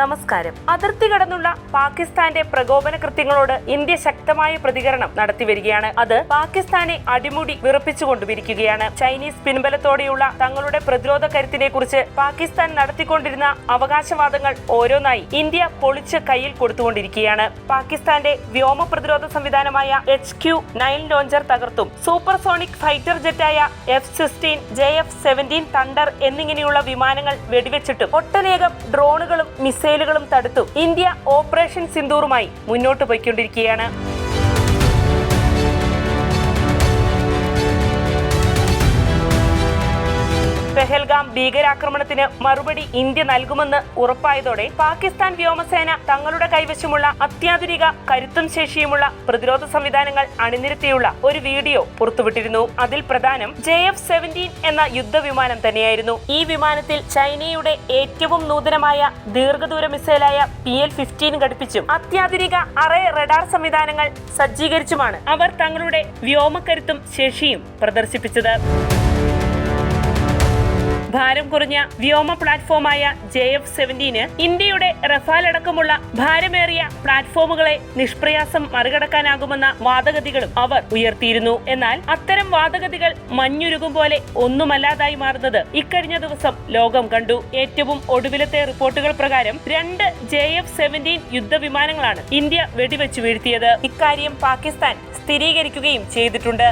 നമസ്കാരം. അതിർത്തി കടന്നുള്ള പാകിസ്ഥാന്റെ പ്രകോപന കൃത്യങ്ങളോട് ഇന്ത്യ ശക്തമായ പ്രതികരണം നടത്തിവരികയാണ് അത് പാകിസ്ഥാനെ അടിമുടി വിറപ്പിച്ചുകൊണ്ടുമിരിക്കുകയാണ് ചൈനീസ് പിൻബലത്തോടെയുള്ള തങ്ങളുടെ പ്രതിരോധ കരുത്തിനെ കുറിച്ച് പാകിസ്ഥാൻ നടത്തിക്കൊണ്ടിരുന്ന അവകാശവാദങ്ങൾ ഓരോന്നായി ഇന്ത്യ പൊളിച്ച് കയ്യിൽ കൊടുത്തുകൊണ്ടിരിക്കുകയാണ്. പാകിസ്ഥാന്റെ വ്യോമ പ്രതിരോധ സംവിധാനമായ എച്ച് ക്യൂ നയൻ ലോഞ്ചർ തകർത്തും. Supersonic fighter ജെറ്റായ F sixteen J F seventeen thunder എന്നിങ്ങനെയുള്ള വിമാനങ്ങൾ വെടിവെച്ചിട്ടും ഒട്ടനേകം ഡ്രോണുകളും മിസൈലുകളും തടുത്തും. ഇന്ത്യ ഓപ്പറേഷൻ സിന്ദൂറുമായി മുന്നോട്ട് പോയിക്കൊണ്ടിരിക്കുകയാണ്. ഭീകരാക്രമണത്തിന് മറുപടി ഇന്ത്യ നൽകുമെന്ന് ഉറപ്പായതോടെ പാകിസ്ഥാൻ വ്യോമസേന തങ്ങളുടെ കൈവശമുള്ള അത്യാധുനിക കരുത്തും ശേഷിയുമുള്ള പ്രതിരോധ സംവിധാനങ്ങൾ അണിനിരത്തിയുള്ള ഒരു വീഡിയോ പുറത്തുവിട്ടിരുന്നു. അതിൽ പ്രധാനം ജെ എഫ് സെവന്റീൻ എന്ന യുദ്ധവിമാനം തന്നെയായിരുന്നു. ഈ വിമാനത്തിൽ ചൈനയുടെ ഏറ്റവും നൂതനമായ ദീർഘദൂര മിസൈലായ പി എൽ ഫിഫ്റ്റീൻ ഘടിപ്പിച്ചും അത്യാധുനിക അറേ റഡാർ സംവിധാനങ്ങൾ സജ്ജീകരിച്ചുമാണ് അവർ തങ്ങളുടെ വ്യോമക്കരുത്തും ശേഷിയും പ്രദർശിപ്പിച്ചത്. ഭാരം കുറഞ്ഞ വ്യോമ പ്ലാറ്റ്ഫോമായ ജെ എഫ് സെവന്റീന് ഇന്ത്യയുടെ റഫാൽ അടക്കമുള്ള ഭാരമേറിയ പ്ലാറ്റ്ഫോമുകളെ നിഷ്പ്രയാസം മറികടക്കാനാകുമെന്ന വാദഗതികളും അവർ ഉയർത്തിയിരുന്നു. എന്നാൽ അത്തരം വാദഗതികൾ മഞ്ഞുരുകും പോലെ ഒന്നുമല്ലാതായി മാറുന്നത് ഇക്കഴിഞ്ഞ ദിവസം ലോകം കണ്ടു. ഏറ്റവും ഒടുവിലത്തെ റിപ്പോർട്ടുകൾ പ്രകാരം രണ്ട് ജെ എഫ് സെവന്റീൻ യുദ്ധവിമാനങ്ങളാണ് ഇന്ത്യ വെടിവെച്ചു വീഴ്ത്തിയത്. ഇക്കാര്യം പാകിസ്ഥാൻ സ്ഥിരീകരിക്കുകയും ചെയ്തിട്ടുണ്ട്.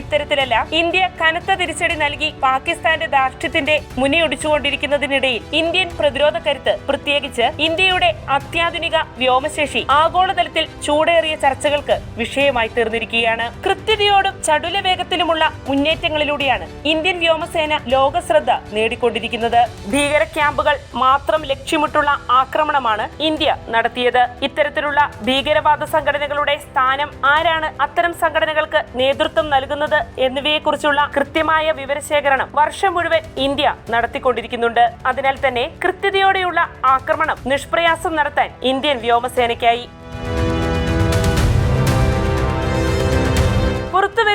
ഇത്തരത്തിലല്ല ഇന്ത്യ കനത്ത തിരിച്ചടി നൽകി പാകിസ്ഥാന്റെ ധാർഷ്ട്യത്തിന്റെ മുനയൊടിച്ചുകൊണ്ടിരിക്കുന്നതിനിടയിൽ ഇന്ത്യൻ പ്രതിരോധ കരുത്ത് പ്രത്യേകിച്ച് ഇന്ത്യയുടെ അത്യാധുനിക വ്യോമശേഷി ആഗോളതലത്തിൽ ചൂടേറിയ ചർച്ചകൾക്ക് വിഷയമായി തീർന്നിരിക്കുകയാണ്. കൃത്യതയോടും ചടുല വേഗത്തിലുമുള്ള മുന്നേറ്റങ്ങളിലൂടെയാണ് ഇന്ത്യൻ വ്യോമസേന ലോക ശ്രദ്ധ നേടിക്കൊണ്ടിരിക്കുന്നത്. ഭീകര ക്യാമ്പുകൾ മാത്രം ലക്ഷ്യമിട്ടുള്ള ആക്രമണമാണ് ഇന്ത്യ നടത്തിയത്. ഇത്തരത്തിലുള്ള ഭീകരവാദ സംഘടനകളുടെ സ്ഥാനം ആരാണ്? അത്തരം സംഘടനകൾക്ക് നേതൃത്വം നൽകുന്നത് എന്നിവയെക്കുറിച്ചുള്ള കൃത്യമായ വിവരശേഖരണം വർഷം മുഴുവൻ ഇന്ത്യ നടത്തിക്കൊണ്ടിരിക്കുന്നുണ്ട്. അതിനാൽ തന്നെ കൃത്യതയോടെയുള്ള ആക്രമണം നിഷ്പ്രയാസം നടത്താൻ ഇന്ത്യൻ വ്യോമസേനയ്ക്കായി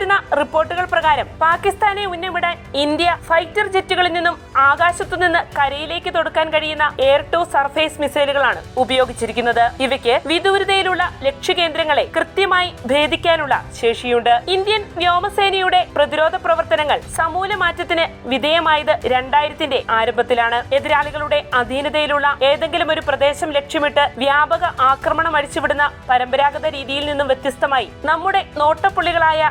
പുറത്തുവരുന്ന റിപ്പോർട്ടുകൾ പ്രകാരം പാകിസ്ഥാനെ ഉന്നമിടാൻ ഇന്ത്യ ഫൈറ്റർ ജെറ്റുകളിൽ നിന്നും ആകാശത്തു നിന്ന് കരയിലേക്ക് തൊടുക്കാൻ കഴിയുന്ന എയർ ടു സർഫേസ് മിസൈലുകളാണ് ഉപയോഗിച്ചിരിക്കുന്നത്. ഇവയ്ക്ക് വിദൂരതയിലുള്ള ലക്ഷ്യകേന്ദ്രങ്ങളെ കൃത്യമായി ഭേദിക്കാനുള്ള ശേഷിയുണ്ട്. ഇന്ത്യൻ വ്യോമസേനയുടെ പ്രതിരോധ പ്രവർത്തനങ്ങൾ സമൂല മാറ്റത്തിന് വിധേയമായത് രണ്ടായിരത്തിന്റെ ആരംഭത്തിലാണ്. എതിരാളികളുടെ അധീനതയിലുള്ള ഏതെങ്കിലും ഒരു പ്രദേശം ലക്ഷ്യമിട്ട് വ്യാപക ആക്രമണം അഴിച്ചുവിടുന്ന പരമ്പരാഗത രീതിയിൽ നിന്നും വ്യത്യസ്തമായി നമ്മുടെ നോട്ടപ്പുള്ളികളായ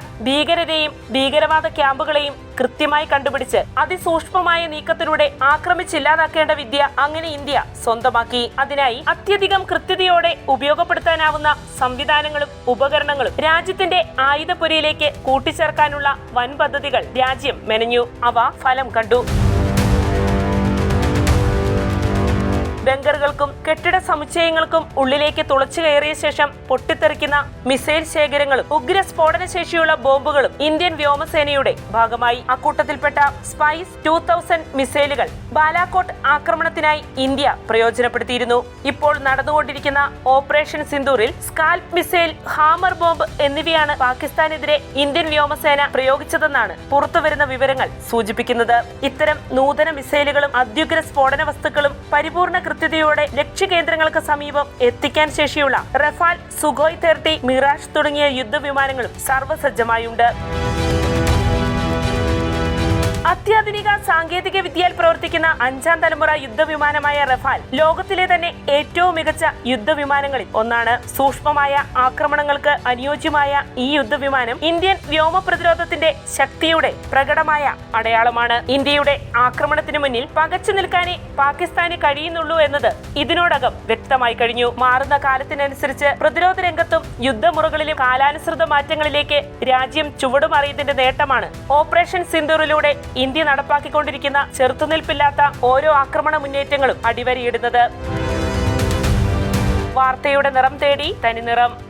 ഭീകരരെയും ഭീകരവാദ ക്യാമ്പുകളെയും കൃത്യമായി കണ്ടുപിടിച്ച് അതിസൂക്ഷ്മമായ നീക്കത്തിലൂടെ ആക്രമിച്ചില്ലാതാക്കേണ്ട വിദ്യ അങ്ങനെ ഇന്ത്യ സ്വന്തമാക്കി. അതിനായി അത്യധികം കൃത്യതയോടെ ഉപയോഗപ്പെടുത്താനാവുന്ന സംവിധാനങ്ങളും ഉപകരണങ്ങളും രാജ്യത്തിന്റെ ആയുധപുരയിലേക്ക് കൂട്ടിച്ചേർക്കാനുള്ള വൻ പദ്ധതികൾ രാജ്യം മെനഞ്ഞു. അവ ഫലം കണ്ടു. ബങ്കറുകൾക്കും കെട്ടിട സമുച്ചയങ്ങൾക്കും ഉള്ളിലേക്ക് തുളച്ചു കയറിയ ശേഷം പൊട്ടിത്തെറിക്കുന്ന മിസൈൽ ശേഖരങ്ങളും ഉഗ്ര സ്ഫോടന ശേഷിയുള്ള ബോംബുകളും ഇന്ത്യൻ വ്യോമസേനയുടെ ഭാഗമായി. അക്കൂട്ടത്തിൽപ്പെട്ട സ്പൈസ് ടൂ മിസൈലുകൾ ബാലാക്കോട്ട് ആക്രമണത്തിനായി ഇന്ത്യ പ്രയോജനപ്പെടുത്തിയിരുന്നു. ഇപ്പോൾ നടന്നുകൊണ്ടിരിക്കുന്ന ഓപ്പറേഷൻ സിന്ദൂറിൽ സ്കാൽപ് മിസൈൽ ഹാമർ ബോംബ് എന്നിവയാണ് പാകിസ്ഥാനെതിരെ ഇന്ത്യൻ വ്യോമസേന പ്രയോഗിച്ചതെന്നാണ് പുറത്തുവരുന്ന വിവരങ്ങൾ സൂചിപ്പിക്കുന്നത്. ഇത്തരം നൂതന മിസൈലുകളും അത്യുഗ്ര സ്ഫോടന വസ്തുക്കളും പരിപൂർണ കൃത്യതയോടെ ലക്ഷ്യകേന്ദ്രങ്ങൾക്ക് സമീപം എത്തിക്കാൻ ശേഷിയുള്ള റഫാൽ സുഖോയ് തേർട്ടി മിറാഷ് തുടങ്ങിയ യുദ്ധവിമാനങ്ങളും സർവസജ്ജമായുണ്ട്. അത്യാധുനിക സാങ്കേതിക വിദ്യയിൽ പ്രവർത്തിക്കുന്ന അഞ്ചാം തലമുറ യുദ്ധവിമാനമായ റഫാൽ ലോകത്തിലെ തന്നെ ഏറ്റവും മികച്ച യുദ്ധവിമാനങ്ങളിൽ ഒന്നാണ്. സൂക്ഷ്മമായ ആക്രമണങ്ങൾക്ക് അനുയോജ്യമായ ഈ യുദ്ധവിമാനം ഇന്ത്യൻ വ്യോമ പ്രതിരോധത്തിന്റെ ശക്തിയുടെ പ്രകടമായ അടയാളമാണ്. ഇന്ത്യയുടെ ആക്രമണത്തിന് മുന്നിൽ പകച്ചു നിൽക്കാനേ പാകിസ്ഥാന് കഴിയുന്നുള്ളൂ എന്നത് ഇതിനോടകം വ്യക്തമായി കഴിഞ്ഞു. മാറുന്ന കാലത്തിനനുസരിച്ച് പ്രതിരോധ രംഗത്തും യുദ്ധമുറകളിലും കാലാനുസൃത മാറ്റങ്ങളിലേക്ക് രാജ്യം ചുവടുമാറിയതിന്റെ നേട്ടമാണ്. ഓപ്പറേഷൻ സിന്ദൂറിലൂടെ ഇന്ത്യ നടപ്പാക്കിക്കൊണ്ടിരിക്കുന്ന ചെറുത്തുനിൽപ്പില്ലാത്ത ഓരോ ആക്രമണ മുന്നേറ്റങ്ങളും അടിവരയിടുന്നത്. വാർത്തയുടെ നിറം തേടി തനിനിറം.